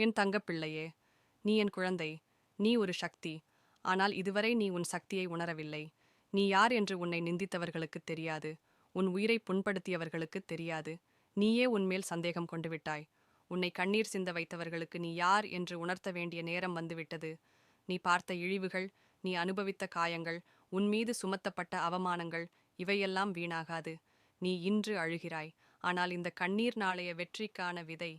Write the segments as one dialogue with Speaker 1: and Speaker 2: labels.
Speaker 1: என் தங்கப்பிள்ளையே நீ என் குழந்தை நீ ஒரு சக்தி. ஆனால் இதுவரை நீ உன் சக்தியை உணரவில்லை. நீ யார் என்று உன்னை நிந்தித்தவர்களுக்கு தெரியாது. உன் உயிரை புண்படுத்தியவர்களுக்கு தெரியாது. நீயே உன்மேல் சந்தேகம் கொண்டு விட்டாய் உன்னை கண்ணீர் சிந்த வைத்தவர்களுக்கு நீ யார் என்று உணர்த்த வேண்டிய நேரம் வந்துவிட்டது. நீ பார்த்த இழிவுகள் நீ அனுபவித்த காயங்கள் உன் மீது சுமத்தப்பட்ட அவமானங்கள் இவையெல்லாம் வீணாகாது. நீ இன்று அழுகிறாய். ஆனால் இந்த கண்ணீர் நாளைய வெற்றிக்கான விதை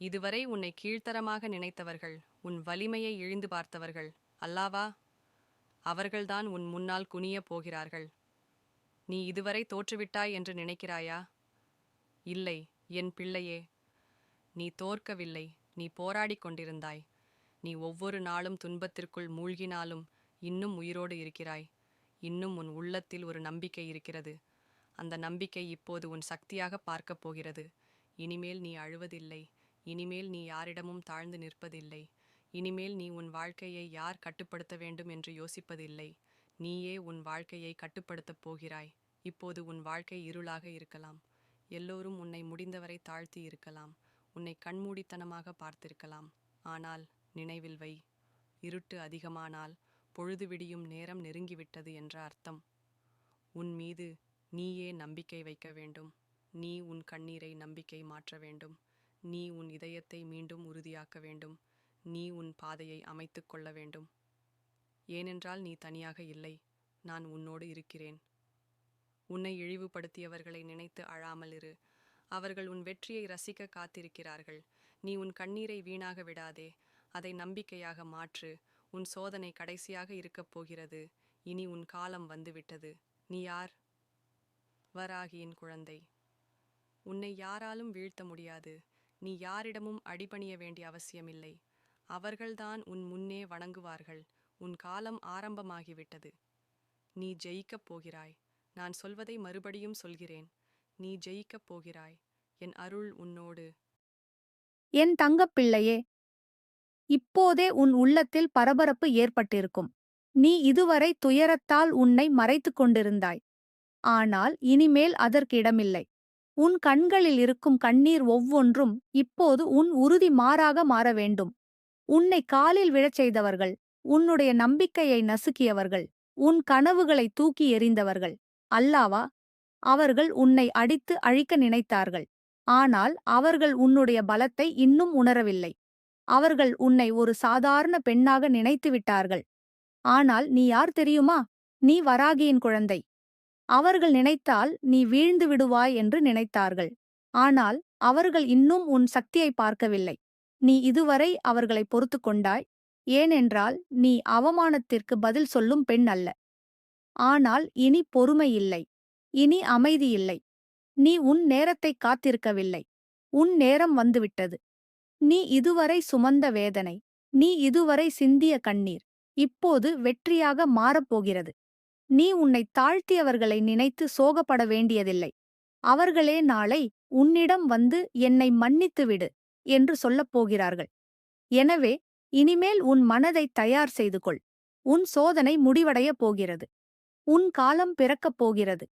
Speaker 1: இதுவரை உன்னை கீழ்த்தரமாக நினைத்தவர்கள் உன் வலிமையை இழிந்து பார்த்தவர்கள் அல்லாவா? அவர்கள்தான் உன் முன்னால் குனியப் போகிறார்கள். நீ இதுவரை தோற்றுவிட்டாய் என்று நினைக்கிறாயா? இல்லை என் பிள்ளையே நீ தோற்கவில்லை நீ போராடிக் கொண்டிருந்தாய். நீ ஒவ்வொரு நாளும் துன்பத்திற்குள் மூழ்கினாலும் இன்னும் உயிரோடு இருக்கிறாய். இன்னும் உன் உள்ளத்தில் ஒரு நம்பிக்கை இருக்கிறது. அந்த நம்பிக்கை இப்போது உன் சக்தியாக பார்க்கப் போகிறது. இனிமேல் நீ அழுவதில்லை. இனிமேல் நீ யாரிடமும் தாழ்ந்து நிற்பதில்லை. இனிமேல் நீ உன் வாழ்க்கையை யார் கட்டுப்படுத்த வேண்டும் என்று யோசிப்பதில்லை. நீயே உன் வாழ்க்கையை கட்டுப்படுத்தப் போகிறாய். இப்போது உன் வாழ்க்கை இருளாக இருக்கலாம். எல்லோரும் உன்னை முடிந்தவரை தாழ்த்தி இருக்கலாம். உன்னை கண்மூடித்தனமாக பார்த்திருக்கலாம். ஆனால் நினைவில் வை. இருட்டு அதிகமானால் பொழுது விடியும் நேரம் நெருங்கிவிட்டது என்ற அர்த்தம். உன் மீது நீயே நம்பிக்கை வைக்க வேண்டும். நீ உன் கண்ணீரை நம்பிக்கை மாற்ற வேண்டும். நீ உன் இதயத்தை மீண்டும் உறுதியாக்க வேண்டும். நீ உன் பாதையை அமைத்துக் கொள்ள வேண்டும். ஏனென்றால் நீ தனியாக இல்லை. நான் உன்னோடு இருக்கிறேன். உன்னை இழிவுபடுத்தியவர்களை நினைத்து அழாமல் இரு. அவர்கள் உன் வெற்றியை ரசிக்க காத்திருக்கிறார்கள். நீ உன் கண்ணீரை வீணாக விடாதே. அதை நம்பிக்கையாக மாற்று. உன் சோதனை கடைசியாக இருக்கப் போகிறது. இனி உன் காலம் வந்துவிட்டது. நீ யார்? வராகியின் குழந்தை. உன்னை யாராலும் வீழ்த்த முடியாது. நீ யாரிடமும் அடிபணிய வேண்டிய அவசியமில்லை. அவர்கள்தான் உன் முன்னே வணங்குவார்கள். உன் காலம் ஆரம்பமாகிவிட்டது. நீ ஜெயிக்கப் போகிறாய். நான் சொல்வதை மறுபடியும் சொல்கிறேன். நீ ஜெயிக்கப் போகிறாய். என் அருள் உன்னோடு.
Speaker 2: என் தங்கப்பிள்ளையே இப்போதே உன் உள்ளத்தில் பரபரப்பு ஏற்பட்டிருக்கும். நீ இதுவரை துயரத்தால் உன்னை மறைத்துக் கொண்டிருந்தாய். ஆனால் இனிமேல் அதற்கிடமில்லை உன் கண்களில் இருக்கும் கண்ணீர் ஒவ்வொன்றும் இப்போது உன் உறுதி மாறாக மாற வேண்டும். உன்னை காலில் விழச் செய்தவர்கள் உன்னுடைய நம்பிக்கையை நசுக்கியவர்கள் உன் கனவுகளை தூக்கி எறிந்தவர்கள். அல்லாவா அவர்கள் உன்னை அடித்து அழிக்க நினைத்தார்கள். ஆனால் அவர்கள் உன்னுடைய பலத்தை இன்னும் உணரவில்லை. அவர்கள் உன்னை ஒரு சாதாரண பெண்ணாக நினைத்து விட்டார்கள் ஆனால் நீ யார் தெரியுமா? நீ வராகியின் குழந்தை. அவர்கள் நினைத்தால் நீ வீழ்ந்து விடுவாய் என்று நினைத்தார்கள். ஆனால் அவர்கள் இன்னும் உன் சக்தியை பார்க்கவில்லை. நீ இதுவரை அவர்களை பொறுத்து கொண்டாய். ஏனென்றால் நீ அவமானத்திற்கு பதில் சொல்லும் பெண் அல்ல. ஆனால் இனி பொறுமை இல்லை. இனி அமைதி இல்லை. நீ உன் நேரத்தைக் காத்திருக்கவில்லை. உன் நேரம் வந்துவிட்டது. நீ இதுவரை சுமந்த வேதனை. நீ இதுவரை சிந்திய கண்ணீர். இப்போது வெற்றியாக மாறப்போகிறது நீ உன்னை தாழ்த்தியவர்களை நினைத்து சோகப்பட வேண்டியதில்லை. அவர்களே நாளை உன்னிடம் வந்து என்னை மன்னித்துவிடு என்று சொல்லப் போகிறார்கள். எனவே இனிமேல் உன் மனதை தயார் செய்து கொள் உன் சோதனை முடிவடையப் போகிறது. உன் காலம் பிறக்கப் போகிறது.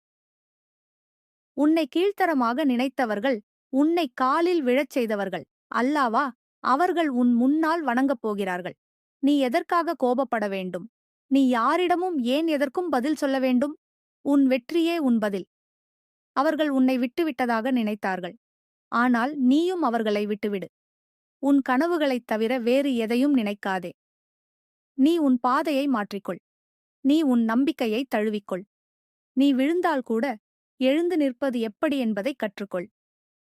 Speaker 2: உன்னை கீழ்த்தரமாக நினைத்தவர்கள் உன்னை காலில் விழச் செய்தவர்கள். அல்லாவா அவர்கள் உன் முன்னால் வணங்கப் போகிறார்கள். நீ எதற்காக கோபப்பட வேண்டும்? நீ யாரிடமும் ஏன் எதற்கும் பதில் சொல்ல வேண்டும்? உன் வெற்றியே உன் பதில். அவர்கள் உன்னை விட்டுவிட்டதாக நினைத்தார்கள். ஆனால் நீயும் அவர்களை விட்டுவிடு. உன் கனவுகளைத் தவிர வேறு எதையும் நினைக்காதே. நீ உன் பாதையை மாற்றிக்கொள். நீ உன் நம்பிக்கையை தழுவிக்கொள். நீ விழுந்தால் கூட எழுந்து நிற்பது எப்படி என்பதை கற்றுக்கொள்.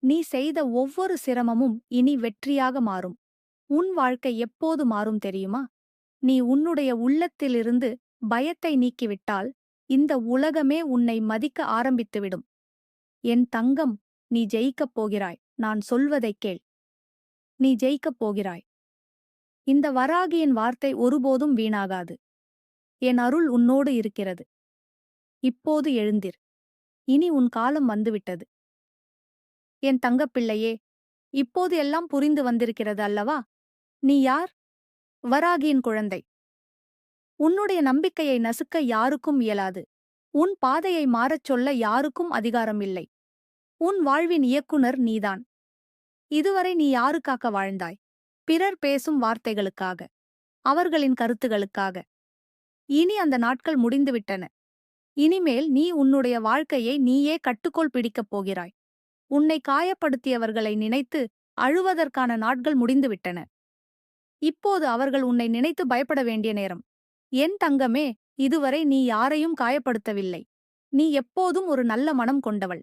Speaker 2: நீ செய்த ஒவ்வொரு சிரமமும் இனி வெற்றியாக மாறும். உன் வாழ்க்கை எப்போது மாறும் தெரியுமா? நீ உன்னுடைய உள்ளத்திலிருந்து பயத்தை நீக்கிவிட்டால் இந்த உலகமே உன்னை மதிக்க ஆரம்பித்துவிடும். என் தங்கம் நீ ஜெயிக்கப் போகிறாய். நான் சொல்வதைக் கேள். நீ ஜெயிக்கப் போகிறாய். இந்த வராகியின் வார்த்தை ஒருபோதும் வீணாகாது. என் அருள் உன்னோடு இருக்கிறது. இப்போது எழுந்திர். இனி உன் காலம் வந்துவிட்டது. என் தங்கப்பிள்ளையே இப்போது எல்லாம் புரிந்து வந்திருக்கிறது அல்லவா? நீ யார்? வராகியின் குழந்தை. உன்னுடைய நம்பிக்கையை நசுக்க யாருக்கும் இயலாது. உன் பாதையை மாறச் சொல்ல யாருக்கும் அதிகாரம் இல்லை. உன் வாழ்வின் இயக்குனர் நீதான். இதுவரை நீ யாருக்காக வாழ்ந்தாய்? பிறர் பேசும் வார்த்தைகளுக்காக. அவர்களின் கருத்துகளுக்காக. இனி அந்த நாட்கள் முடிந்துவிட்டன. இனிமேல் நீ உன்னுடைய வாழ்க்கையை நீயே கட்டுக்கோள் பிடிக்கப் போகிறாய். உன்னை காயப்படுத்தியவர்களை நினைத்து அழுவதற்கான நாட்கள் முடிந்துவிட்டன. இப்போது அவர்கள் உன்னை நினைத்து பயப்பட வேண்டிய நேரம். என் தங்கமே இதுவரை நீ யாரையும் காயப்படுத்தவில்லை. நீ எப்போதும் ஒரு நல்ல மனம் கொண்டவள்.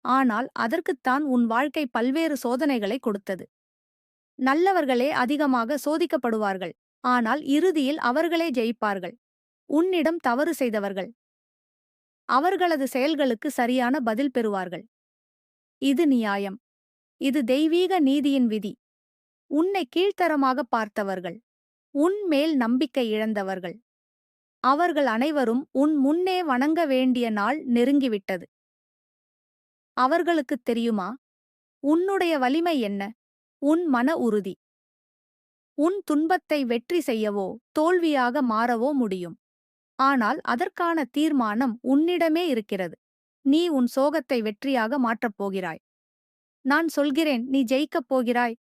Speaker 2: ஆனால் அதற்குத்தான் உன் வாழ்க்கை பல்வேறு சோதனைகளை கொடுத்தது. நல்லவர்களே அதிகமாக சோதிக்கப்படுவார்கள். ஆனால் இறுதியில் அவர்களே ஜெயிப்பார்கள். உன்னிடம் தவறு செய்தவர்கள். அவர்களது செயல்களுக்கு சரியான பதில் பெறுவார்கள். இது நியாயம். இது தெய்வீக நீதியின் விதி. உன்னை கீழ்த்தரமாக பார்த்தவர்கள் உன் மேல் நம்பிக்கை இழந்தவர்கள். அவர்கள் அனைவரும் உன் முன்னே வணங்க வேண்டிய நாள் நெருங்கிவிட்டது. அவர்களுக்குத் தெரியுமா? உன்னுடைய வலிமை என்ன? உன் மன உறுதி. உன் துன்பத்தை வெற்றி செய்யவோ தோல்வியாக மாறவோ முடியும். ஆனால் அதற்கான தீர்மானம் உன்னிடமே இருக்கிறது. நீ உன் சோகத்தை வெற்றியாக மாற்றப் போகிறாய். நான் சொல்கிறேன் நீ ஜெயிக்கப் போகிறாய்.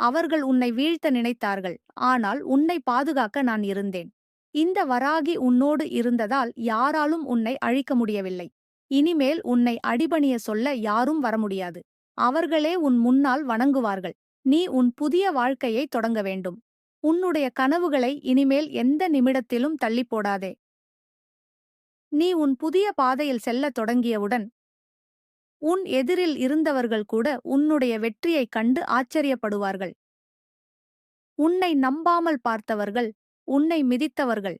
Speaker 2: அவர்கள் உன்னை வீழ்த்த நினைத்தார்கள். ஆனால் உன்னை பாதுகாக்க நான் இருந்தேன். இந்த வராகி உன்னோடு இருந்ததால் யாராலும் உன்னை அழிக்க முடியவில்லை. இனிமேல் உன்னை அடிபணிய சொல்ல யாரும் வர முடியாது. அவர்களே உன் முன்னால் வணங்குவார்கள். நீ உன் புதிய வாழ்க்கையை தொடங்க வேண்டும். உன்னுடைய கனவுகளை இனிமேல் எந்த நிமிடத்திலும் தள்ளி போடாதே. நீ உன் புதிய பாதையில் செல்லத் தொடங்கியவுடன் உன் எதிரில் இருந்தவர்கள் கூட உன்னுடைய வெற்றியைக் கண்டு ஆச்சரியப்படுவார்கள். உன்னை நம்பாமல் பார்த்தவர்கள் உன்னை மிதித்தவர்கள்.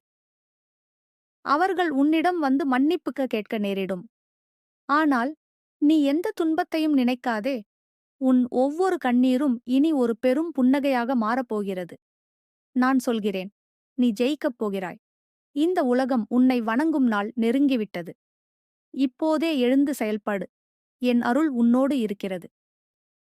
Speaker 2: அவர்கள் உன்னிடம் வந்து மன்னிப்புக்க கேட்க நேரிடும். ஆனால் நீ எந்த துன்பத்தையும் நினைக்காதே. உன் ஒவ்வொரு கண்ணீரும் இனி ஒரு பெரும் புன்னகையாக மாறப்போகிறது. நான் சொல்கிறேன் நீ ஜெயிக்கப் போகிறாய். இந்த உலகம் உன்னை வணங்கும் நாள் நெருங்கிவிட்டது. இப்போதே எழுந்து செயல்பாடு. என் அருள் உன்னோடு இருக்கிறது.